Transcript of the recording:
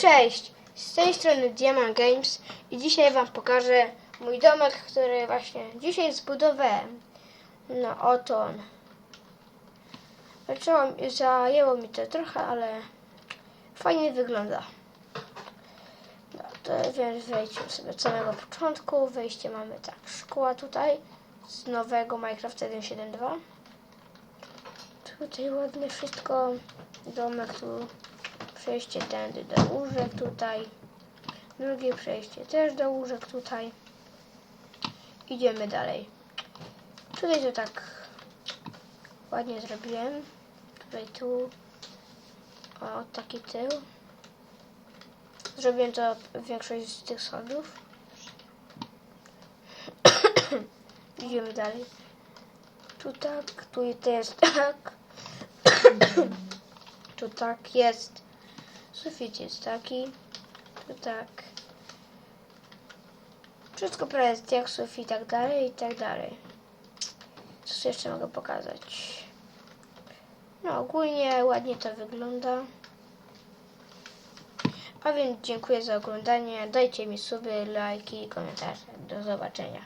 Cześć, z tej strony Diamond Games i dzisiaj Wam pokażę mój domek, który właśnie dzisiaj zbudowałem. No oto on. Zaczęło, mi- zajęło mi to trochę, ale fajnie wygląda. No, to więc wejdźmy sobie od samego początku. Wejście mamy tak, szkoła tutaj z nowego Minecraft 1.7.2. Tutaj ładnie wszystko. Domek tu przejście tędy do łóżek tutaj. Drugie przejście też do łóżek tutaj. Idziemy dalej. Tutaj to tak ładnie zrobiłem. Tutaj tu o taki tył. Zrobiłem to większość z tych schodów. Idziemy dalej. Tu tak, tu jest tak. tu tak jest. Sufit jest taki. Tu tak. Wszystko prawie jest sufit i tak dalej i tak dalej. Co jeszcze mogę pokazać? No ogólnie ładnie to wygląda. A więc dziękuję za oglądanie. Dajcie mi suby, lajki i komentarze. Do zobaczenia.